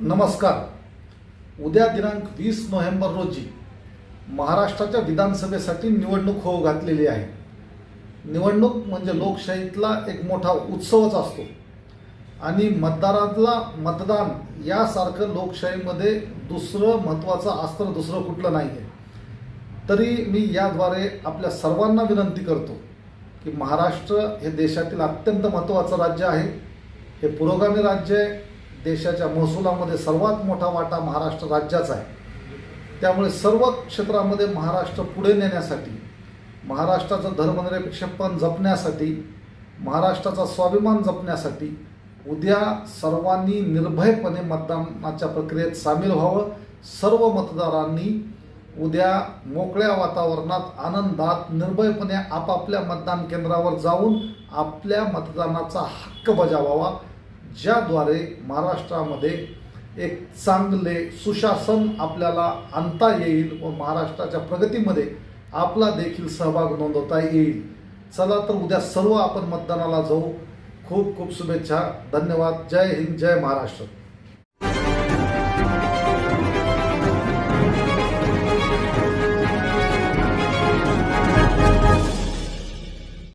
नमस्कार. उद्या दिनांक वीस नोव्हेंबर रोजी महाराष्ट्राच्या विधानसभेसाठी निवडणूक होऊ घातलेली आहे. निवडणूक म्हणजे लोकशाहीतला एक मोठा उत्सवच असतो. आणि मतदारातला मतदान यासारखं लोकशाहीमध्ये दुसरं महत्त्वाचं अस्त्र दुसरं कुठलं नाही आहे तरी मी याद्वारे आपल्या सर्वांना विनंती करतो की महाराष्ट्र हे देशातील अत्यंत महत्त्वाचं राज्य आहे. हे पुरोगामी राज्य आहे. देशाच्या महसुलामध्ये सर्वात मोठा वाटा महाराष्ट्र राज्याचा आहे. त्यामुळे सर्व क्षेत्रामध्ये महाराष्ट्र पुढे नेण्यासाठी महाराष्ट्राचं धर्मनिरपेक्षपण जपण्यासाठी महाराष्ट्राचा स्वाभिमान जपण्यासाठी उद्या सर्वांनी निर्भयपणे मतदानाच्या प्रक्रियेत सामील व्हावं. सर्व मतदारांनी उद्या मोकळ्या वातावरणात आनंदात निर्भयपणे आपापल्या मतदान केंद्रावर जाऊन आपल्या मतदानाचा हक्क बजावावा. ज्याद्वारे महाराष्ट्रामध्ये एक चांगले सुशासन आपल्याला आणता येईल व महाराष्ट्राच्या प्रगतीमध्ये आपला देखील सहभाग नोंदवता येईल. चला तर उद्या सर्व आपण मतदानाला जाऊ. खूप खूप शुभेच्छा. धन्यवाद. जय हिंद जय महाराष्ट्र.